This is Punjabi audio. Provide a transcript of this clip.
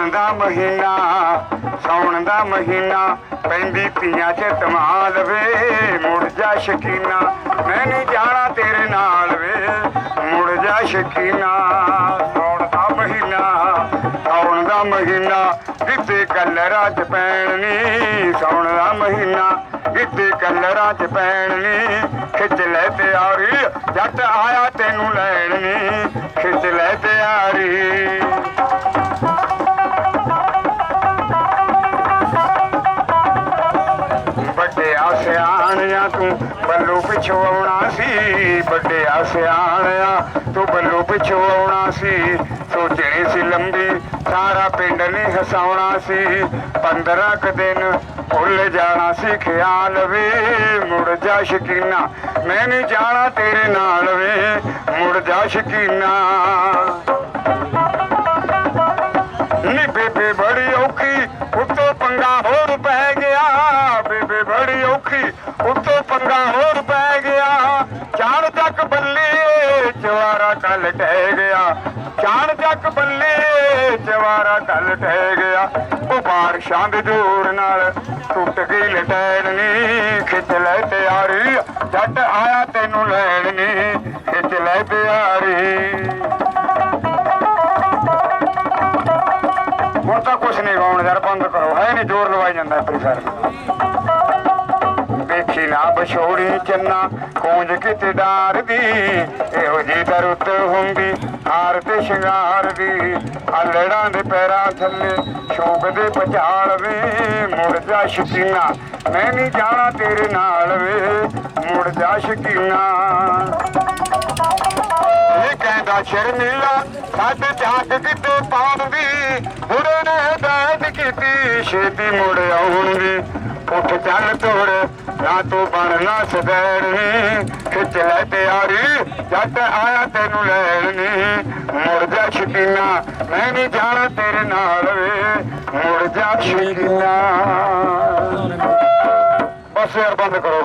ਸੌਣ ਦਾ ਮਹੀਨਾ ਸੌਣ ਦਾ ਮਹੀਨਾ, ਪੈਂਦੀ ਤੀਆਂ ਚ ਧਮਾਲ ਵੇ, ਮੁੜ ਜਾ ਸ਼ਕੀਨਾ, ਮੈਂ ਨਹੀਂ ਜਾਣਾ ਤੇਰੇ ਨਾਲ ਵੇ, ਮੁੜ ਜਾ ਸ਼ਕੀਨਾ ਸੌਣ ਦਾ ਮਹੀਨਾ ਸੌਣ ਦਾ ਮਹੀਨਾ ਗਿੱਧੇ ਕਲਰਾਂ ਚ ਪੈਣਨੀ ਸੌਣ ਦਾ ਮਹੀਨਾ ਗਿੱਧੇ ਕਲਰਾਂ ਚ ਪੈਣਨੀ ਖਿੱਚ ਲੈ ਤਿਆਰੀ, ਜੱਟ ਆਇਆ ਤੈਨੂੰ ਲੈਣ ਵੱਡਿਆ ਸਿਆਣਿਆ, ਤੂੰ ਬੱਲੂ ਪਿਛੋਂ ਆਉਣਾ ਸੀ, ਵੱਡਿਆ ਸਿਆਣਿਆ, ਤੂੰ ਬੱਲੂ ਪਿਛੋਂ ਆਉਣਾ ਸੀ, ਸੋਚਣੀ ਸੀ ਲੰਬੀ, ਸਾਰਾ ਪਿੰਡ ਨੇ ਹਸਾਉਣਾ ਸੀ 15 ਕ ਦਿਨ ਭੁੱਲ ਜਾਣਾ ਸੀ ਖਿਆਲ ਵੇ, ਮੁੜ ਜਾ ਸ਼ਕੀਨਾ, ਮੈਂ ਨਹੀਂ ਜਾਣਾ ਤੇਰੇ ਨਾਲ ਵੇ, ਮੁੜ ਜਾ ਸ਼ਕੀਨਾ। ਜਵਾਰਾ ਕੱਲ ਟਹਿ ਗਿਆ। ਚਾਣ ਚੱਕ ਬੱਲੇ, ਜਵਾਰਾ ਕੱਲ ਟਹਿ ਗਿਆ। ਉਹ ਬਾਰਿਸ਼ਾਂ ਦੇ ਜ਼ੋਰ ਨਾਲ ਟੁੱਟ ਗਈ ਲਟੈਣ ਨੀ, ਖਿੱਚ ਲੈ ਤਿਆਰੀ ਜੱਟ ਆਇਆ ਤੈਨੂੰ ਲੈਣ ਨੀ, ਖਿੱਚ ਲੈ ਤਿਆਰੀ ਹੁਣ ਤਾਂ ਕੁਛ ਨਹੀਂ ਗਾਉਣ, ਯਾਰ ਬੰਦ ਕਰੋ। ਹੈ ਨਹੀਂ ਜ਼ੋਰ ਲਵਾਈ ਜਾਂਦਾ ਆਪਣੀ ਫਿਰ ਵੇਖੀ ਬਛੋੜੀ ਚੰਨਾ ਕੂੰਜ ਕਿਤੇ ਡਾਰਦੀ, ਇਹੋ ਜੀ ਦਰੁੱਤ ਹੁੰਦੀ, ਹਾਰ ਤੇ ਸ਼ਿੰਗਾਰ ਦੀ, ਹਲੜਾਂ ਦੇ ਪੈਰਾਂ ਥੱਲੇ ਸ਼ੋਕ ਦੇ ਪਛਾਲ ਵੇ, ਮੁੜ ਜਾ ਸ਼ਕੀਨਾ, ਮੈਂ ਨਹੀਂ ਜਾਣਾ ਤੇਰੇ ਨਾਲ ਵੇ, ਮੁੜ ਜਾ ਸ਼ਕੀਨਾ। ਇਹ ਕਹਿੰਦਾ ਸ਼ਰਮੀਲਾ ਸਾਡੇ ਝਾਕ ਕਿਤੇ ਪਾਉਂਦੀ ਬੁੜੇ ਨੇ ਹਦਾਇਤ ਕੀਤੀ, ਛੇਤੀ ਮੁੜ ਆਉਣ ਦੀ ਉੱਠ ਚੱਲ ਤੋੜ ਨਾ ਤੂੰ ਬਣਨਾ ਸਦੈਣੀ ਖਿੱਚ ਲੈ ਤਿਆਰੀ ਜੱਟ ਆਇਆ ਤੈਨੂੰ ਲੈਣ ਨੀ। ਮੁੜ ਜਾ ਸ਼ਕੀਨਾ ਮੈਂ ਨਹੀਂ ਜਾਣਾ ਤੇਰੇ ਨਾਲ ਵੇ। ਮੁੜ ਜਾ ਸ਼ਕੀਨਾ। ਬਸ ਯਾਰ ਬੰਦ ਕਰੋ